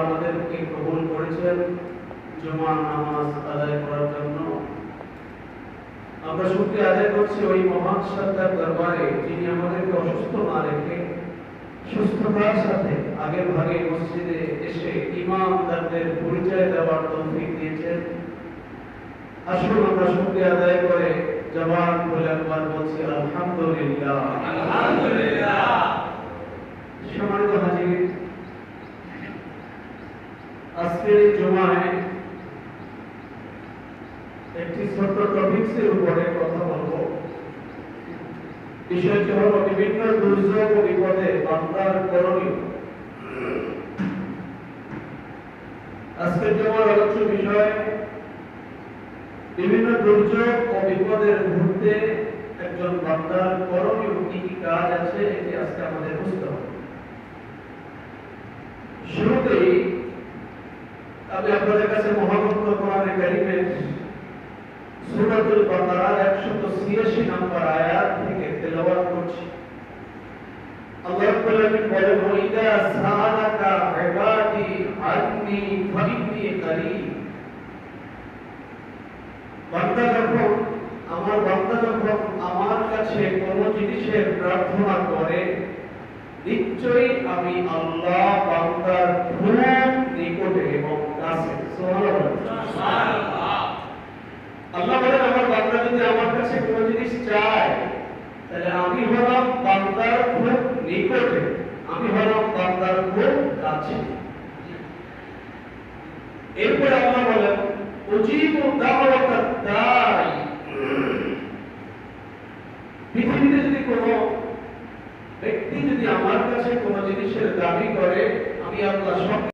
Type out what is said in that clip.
আমাদেরকে কবুল করেছেন নামাজ আদায় করার জন্য। আমরা আদায় করছি ওই মহান সত্তার দরবারে, যিনি আমাদেরকে অসুস্থ না রেখে সুস্থতার সাথে ভাগে মসজিদে এসে ইমামদারদের পরিচয় দেওয়ার তৌফিক দিয়েছেন। আসুন আমরা শুক্রিয়া আদায় করে জবান বলে একবার বলছি, আলহামদুলিল্লাহ। আজকের জমায় একটি ছোট্ট টপিক্সের উপরে কথা বলব। বিষয়টি হলো বিভিন্ন দুর্যোগ ও বিপদে বান্দার করণীয় আজকের জমার আলোচ্য বিষয়, বিভিন্ন দুর্যোগ ও বিপদের মুহূর্তে একজন বান্দার করণীয় কি কি কাজ আছে, এটি আজকে আমাদের বুঝতে হবে। শুরুতেই আমি আপনাদের কাছে মহাগ্রন্থ কোরআনে কারিমের সূরাতুল বাকারার 186 নম্বর আয়াত থেকে তেলাওয়াত করছি। আল্লাহ রাব্বুল আলামিন বলেন ওয়াইদা সাআলাকা ইবাদি আন্নি ফাইন্নি কারীম বান্দা যখন, আমার বান্দা যখন আমার কাছে কোনো জিনিসের প্রার্থনা করে, নিশ্চয়ই আমি আল্লাহ বান্দার খুব নিকটে এবং কাছে সুবহানাল্লাহ আল্লাহ বলেন আমার বান্দা যদি আমার কাছে কোনো জিনিস চায় তাহলে আমি হলাম বান্দার খুব নিকটে, আমি হলাম বান্দার খুব কাছে এরপরে আল্লাহ বলেন উজিবু দাওয়াতাদ দাই পৃথিবীতে যদি কোনো ব্যক্তি যদি আমার কাছে কোনো জিনিসের দাবি করে, আমি আল্লাহ সব